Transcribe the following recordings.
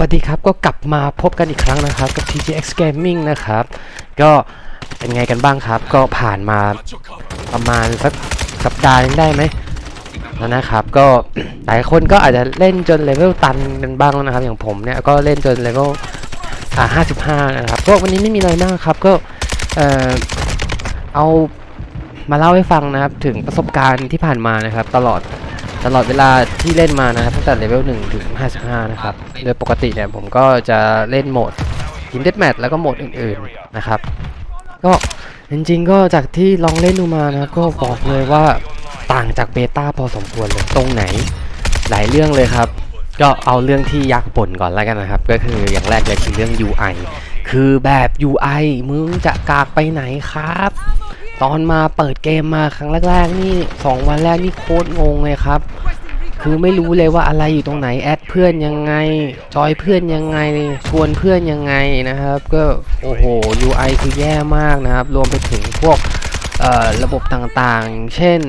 วัสดีครับก็กลับมาพบกันอีกครั้งนะครับกับ TGX Gaming นะครับ ก็เป็นไงกันบ้างครับ ก็ผ่านมาประมาณสักสัปดาห์นึงได้ไหมแล้วนะครับ ก็หลายคนก็อาจจะเล่นจนเลเวลตันกันบ้างแล้วนะครับ อย่างผมเนี่ยก็เล่นจนเลเวลอ่า55นะครับก็วันนี้ไม่มีอะไรมากครับ ก็เอ่อเอามาเล่าให้ฟังนะครับถึงประสบการณ์ที่ผ่านมานะครับ ตลอด ตลอดเวลาที่เล่นมานะครับตั้งแต่เลเวล1ถึง 55 นะครับ โดยปกติเนี่ยผมก็จะเล่นโหมดทีมเด a แมทแล้วก็โหมดอื่นๆนะครับ ก็จริงๆก็จากที่ลองเล่นดูมานะก็บอกเลยว่าต่างจากเบต้าพอสมควรเลยตรงไหน หลายเรื่องเลยครับ ก็เอาเรื่องที่ยักษ์บ่นก่อนแล้วกันนะครับ ก็คืออย่างแรกเลยคือเรื่อง UI คือแบบ UI มึงจะกากไปไหนครับ ตอนมาเปิดเกมมาครั้งแรกๆนี่ 2 วันแรกนี่โคตรงงเลยครับ คือไม่รู้เลยว่าอะไรอยู่ตรงไหนแอดเพื่อนยังไง จอยเพื่อนยังไง ชวนเพื่อนยังไงนะครับ ก็โอ้โห UI คือแย่มากนะครับ รวมไปถึงพวกระบบต่างๆ เช่น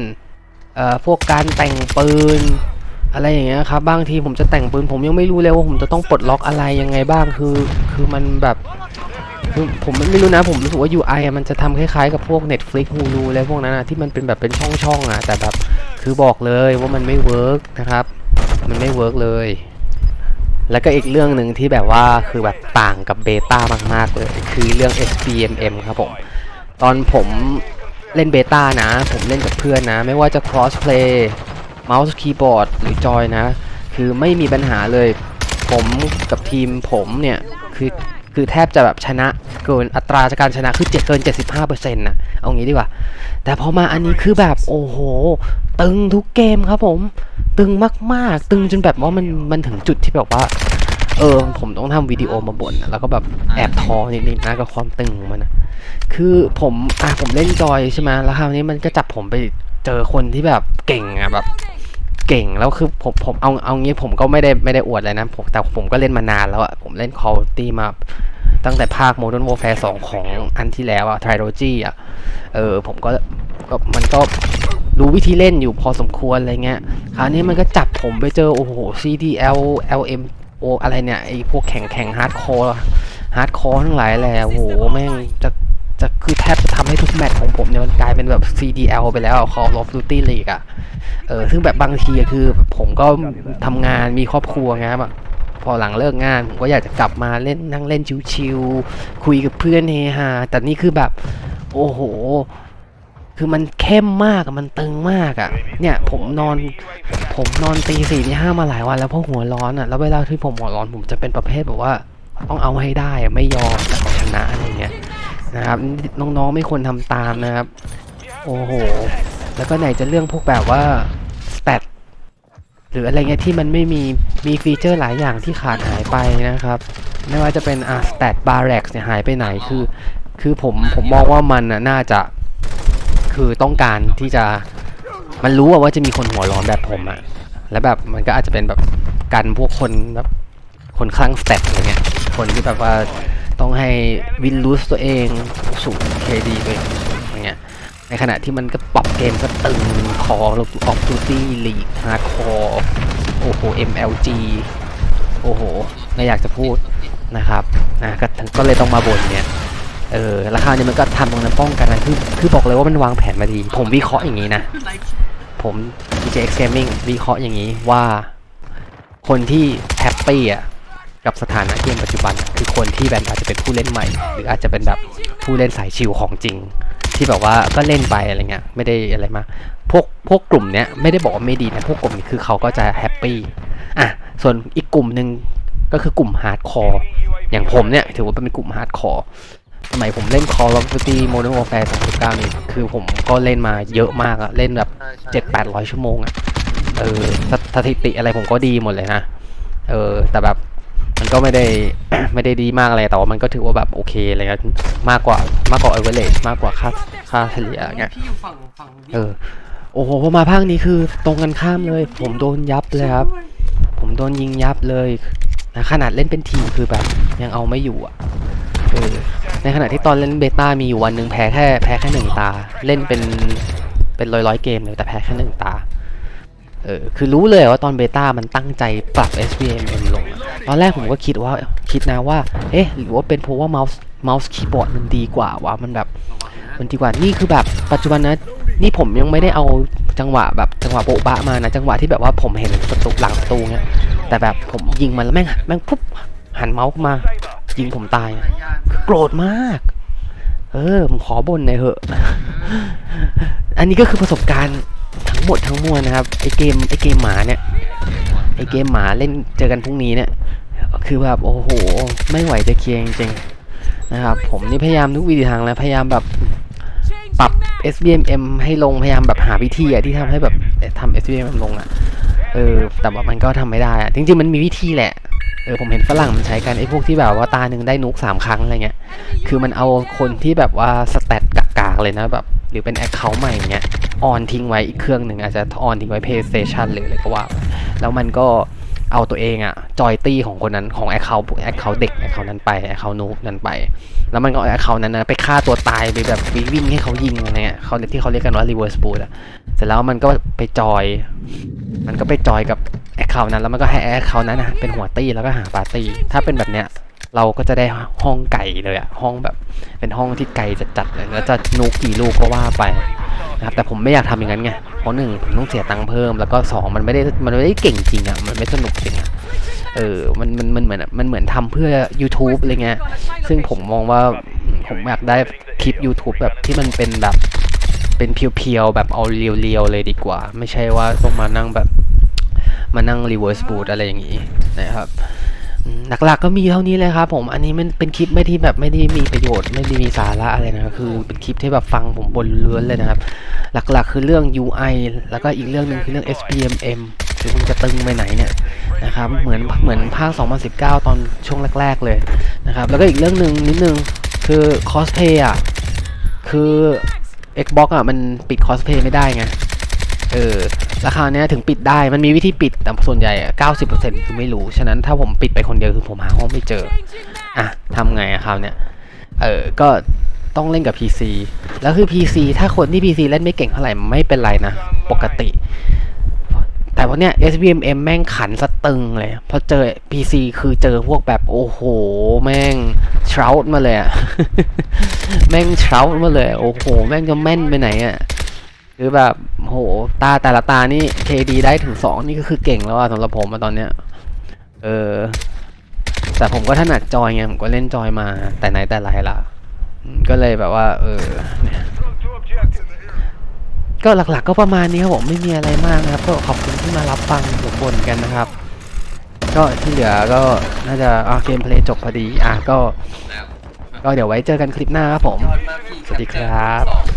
พวกการแต่งปืนอะไรอย่างเงี้ยครับบางทีผมจะแต่งปืนผมยังไม่รู้เลยว่าผมจะต้องปลดล็อกอะไรยังไงบ้างคือ คือมันแบบ คือผมไม่รู้นะ ผมรู้สึกว่า UI อมันจะทำคล้ายๆกับพวก Netflix Hulu อะพวกนั้นอะที่มันเป็นแบบเป็นช่องๆอะแต่แบบคือบอกเลยว่ามันไม่เวิร์กนะครับ มันไม่เวิร์กเลย แล้วก็อีกเรื่องหนึ่งที่แบบว่าคือแบบต่างกับเบต้ามากๆเลย คือเรื่อง SBMM ครับผม ตอนผมเล่นเบต้านะ ผมเล่นกับเพื่อนนะ ไม่ว่าจะ crossplay เมาส์คีย์บอร์ดหรือจอยนะ คือไม่มีปัญหาเลย ผมกับทีมผมเนี่ย คือ คือแทบจะแบบชนะเกินอัตราการชนะคือเจ็ดเกิน 75%นะเอางี้ดีกว่า แต่พอมาอันนี้คือแบบโอ้โห ตึงทุกเกมครับผม ตึงมากๆ ตึงจนแบบว่ามันมันถึงจุดที่แบบว่า เออผมต้องทำวิดีโอมาบ่นะแล้วก็แบบแอบท้อนิดๆนะกับความตึงมันนะคือผมอะผมเล่นจอยใช่ไหมแล้วคราวนี้มันก็จับผมไปเจอคนที่แบบเก่งอะแบบเก่งแล้วคือผมผมเอาเอางี้ผมก็ไม่ได้ไม่ได้อวดเลยนะผมแต่ผมก็เล่นมานานแล้วอะผมเล่น Call of Duty มา ตั้งแต่ภาค Modern Warfare 2 ของอันที่แล้วอะ Trilogy อะเออผมก็ก็มันก็รู้วิธีเล่นอยู่พอสมควรอะไรเงี้ย คราวนี้มันก็จับผมไปเจอ โอ้โห CDL LM O อะไรเนี่ยไอพวกแข่งแข่งฮาร์ดคอร์ฮาร์ดคอร์ทั้งหลายแหละโอ้โห แม่งจะจะคือแทบจะทำให้ทุกแมตช์ของผมเนี่ยมันกลายเป็นแบบ CDL ไปแล้ว Call of Duty League อะเออซึ่งแบบบางทีคือผมก็ทำงานมีครอบครัวไงแบบ อหลังเลิกงาน ผมก็อยากจะกลับมาเล่นนั่งเล่นชิวๆคุยกับเพื่อนเฮฮาแต่นี่คือแบบ โอ้โห คือมันเข้มมากมันตึงมากอะเนี่ยผมนอน ผมนอนตีสี่ตีห้ามาหลายวันแล้วเพราะหัวร้อนอะแล้วเวลาที่ผมหัวร้อนผมจะเป็นประเภทแบบว่า ต้องเอาให้ได้ไม่ยอมจะเอาชนะอะไรเงี้ยนะครับน้องๆไม่ควรทำตามนะครับ โอ้โห แล้วก็ไหนจะเรื่องพวกแบบว่า รืออะไรเงี้ยที่มันไม่มีมีฟีเจอร์หลายอย่างที่ขาดหายไปนะครับ ไม่ว่าจะเป็นอะสเตตบาร์เร็กเนี่ยหายไปไหนคือ คือผมผมมองว่ามันน่ะน่าจะคือต้องการที่จะมันรู้ว่าจะมีคนหัวร้อนแบบผมอะแล้วแบบมันก็อาจจะเป็นแบบกันพวกคนแบบคนคลั่งสเตตอะไรเงี้ยคนที่แบบว่าต้องให้วินลูสตัวเองสูงเคดีตัวเอง ในขณะที่มันก็ปรับเกมก็ตึงคอออฟดูตี้ลีกฮาร์คอร์โอ้โห MLG โอ้โหไม่อยากจะพูดนะครับนะก็ก็เลยต้องมาบ่นเนี่ยเออราคาเนี่ยมันก็ทำตรงนั้นป้องกันนะคือคือบอกเลยว่ามันวางแผนมาดี ผมวิเคราะห์อย่างนี้นะ ผม DJX Gaming วิเคราะห์อย่างนี้ว่า คนที่แฮปปี้อะกับสถานะเกมปัจจุบัน คือคนที่แบบอาจจะเป็นผู้เล่นใหม่ หรืออาจจะเป็นแบบผู้เล่นสายชิลของจริง ที่แบบว่าก็เล่นไปอะไรเงี้ยไม่ได้อะไรมากพวกพวกกลุ่มเนี้ยไม่ได้บอกว่าไม่ดีนะพวกกลุ่มนี้คือเขาก็จะแฮปปี้อะส่วนอีกกลุ่มหนึ่งก็คือกลุ่มฮาร์ดคอร์อย่างผมเนี่ยถือว่าเป็นกลุ่มฮาร์ดคอร์สมัยผมเล่น Call of Duty Modern Warfare 2019นี่คือผมก็เล่นมาเยอะมากอะเล่นแบบ7-800ชั่วโมงอะเออสสถิติอะไรผมก็ดีหมดเลยนะเออแต่แบบ มันก็ไม่ได้ ไม่ได้ดีมากอะไรแต่ว่ามันก็ถือว่าแบบโอเคอะไรเงี้ยมากกว่ามากกว่า average มากกว่าค่าค่าเฉลี่ยเงี้ยพี่อยู่ฝั่งฝั่งเออโอ้โหพอมาภาคนี้คือตรงกันข้ามเลย ผมโดนยับเลยครับ ผมโดนยิงยับเลยนะขนาดเล่นเป็นทีมคือแบบยังเอาไม่อยู่อะเออในขณะที่ตอนเล่นเบต้ามีอยู่วันหนึ่งแพ้แค่แพ้แค่หนึ่งตา เล่นเป็นเป็นร้อยร้อยๆเกมเลยแต่แพ้แค่หนึ่งตา เออคือรู้เลยว่าตอนเบต้ามันตั้งใจปรับ SVMM ลง ตอนแรกผมก็คิดว่าคิดนะว่า เอ๊ะ หรือว่าเป็นเพราะว่าเมาส์เมาส์คีย์บอร์ดมันดีกว่าวะมันแบบมันดีกว่านี่คือแบบปัจจุบันนะนี่ผมยังไม่ได้เอาจังหวะแบบจังหวะโบ๊ะบะมานะจังหวะที่แบบว่าผมเห็นประตูหลังประตูเงี้ยแต่แบบผมยิงมันแล้วแม่งแม่งปุ๊บหันเมาส์มา ยิงผมตายโกรธมาก เออผมขอบ่นหน่อยเหอะ อันนี้ก็คือประสบการณ์ ทั้งหมดทั้งมวลนะครับไอเกมไอเกมหมาเนี่ยไอเกมหมาเล่นเจอกันพรุ่งนี้เนี่ยคือแบบโอ้โห ไม่ไหวจะเคลียร์จริงๆนะครับ ผมนี่พยายามทุกวิธีทางแล้วพยายามแบบปรับ SBMM ให้ลงพยายามแบบหาวิธีอะที่ทำให้แบบทำ SBMM ลงอะเออแต่ว่ามันก็ทำไม่ได้อะจริง ๆ มันมีวิธีแหละเออผมเห็นฝรั่งมันใช้กันไอ้พวกที่แบบว่าตาหนึ่งได้นุกสามครั้งอะไรเงี้ย คือมันเอาคนที่แบบว่าสแตทกากๆเลยนะแบบ หรือเป็นแอคเคาท์ใหม่เงี้ย ออนทิ้งไว้อีกเครื่องหนึ่งอาจจะออนทิ้งไว้ PlayStation หรืออะไรก็ว่า แล้วมันก็เอาตัวเองอะจอยตี้ของคนนั้นของแอคเคาท์แอคเคาท์เด็กแอคเคาท์นั้นไปแอคเคาท์นูบนั้นไป แล้วมันก็แอคเคาท์นั้นนะไปฆ่าตัวตายไปแบบวิ่งให้เขายิงอะไรเงี้ยเขาที่เขาเรียกกันว่า reverse boot อะเสร็จแล้วมันก็ไปจอย มันก็ไปจอยกับแอคเคาท์นั้นแล้วมันก็ให้แอคเคาท์นั้นนะเป็นหัวตี้แล้วก็หาปาร์ตี้ถ้าเป็นแบบเนี้ย เราก็จะได้ห้องไก่เลยอะห้องแบบเป็นห้องที่ไก่จัดๆเลยแล้วจะนุกกี่ลูกก็ว่าไปนะครับแต่ผมไม่อยากทำอย่างนั้นไงเพราะหนึ่งผมต้องเสียตังค์เพิ่มแล้วก็สองมันไม่ได้มันไม่ได้เก่งจริงอะมันไม่สนุกจริงอะเออมันมันมันเหมือนมันเหมือนทำเพื่อ YouTube อะไรเงี้ยซึ่งผมมองว่าผมอยากได้คลิป YouTube แบบที่มันเป็นแบบเป็นเพียวๆแบบเอาเรียวๆเลยดีกว่า ไม่ใช่ว่าต้องมานั่งแบบมานั่ง reverse boot อะไรอย่างนี้นะครับ หลักๆก็มีเท่านี้เลยครับผมอันนี้มันเป็นคลิปไม่ที่แบบไม่ได้มีประโยชน์ไม่ได้มีสาระอะไรนะครับคือเป็นคลิปที่แบบฟังผมบนล้วนเลยนะครับ หลักๆคือเรื่อง UI แล้วก็อีกเรื่องหนึ่งคือเรื่อง SPMM คือมันจะตึงไปไหนเนี่ยนะครับเหมือนเหมือนภาค 2019 ตอนช่วงแรก ๆเลยนะครับแล้วก็อีกเรื่องหนึ่งนิดนึงคือ cosplay อะคือ Xbox อะมันปิด cosplay ไม่ได้ไง เออราคาเนี้ยถึงปิดได้มันมีวิธีปิดแต่ส่วนใหญ่อะ90%คือไม่รู้ ฉะนั้นถ้าผมปิดไปคนเดียวคือผมหาห้องไม่เจอ อะทำไงอะคราวเนี้ยเออก็ต้องเล่นกับ PC แล้วคือ PC ถ้าคนที่ PC เล่นไม่เก่งเท่าไหร่ไม่เป็นไรนะ ปกติ แต่ว่าเนี้ย SVMM แม่งขันสตึงเลยพอเจอ PC คือเจอพวกแบบโอ้โห แม่งเชราดมาเลยอะแม่งเชราดมาเลย โอ้โห แม่งจะแม่นไปไหนอะ คือแบบโหตาแต่ละตานี่ KD ได้ถึงสองนี่ก็คือเก่งแล้วอะสำหรับผมอะตอนเนี้ย เออ แต่ผมก็ถนัดจอยไงผมก็เล่นจอยมาแต่ไหนแต่ไรละก็เลยแบบว่า เออก็หลักๆก็ประมาณนี้ครับผมไม่มีอะไรมากนะครับ ก็ขอบคุณที่มารับฟังผมบ่นกันนะครับ ก็ที่เหลือก็น่าจะอ่าเกมเพลย์จบพอดี อะก็ ก็เดี๋ยวไว้เจอกันคลิปหน้าครับผม สวัสดีครับ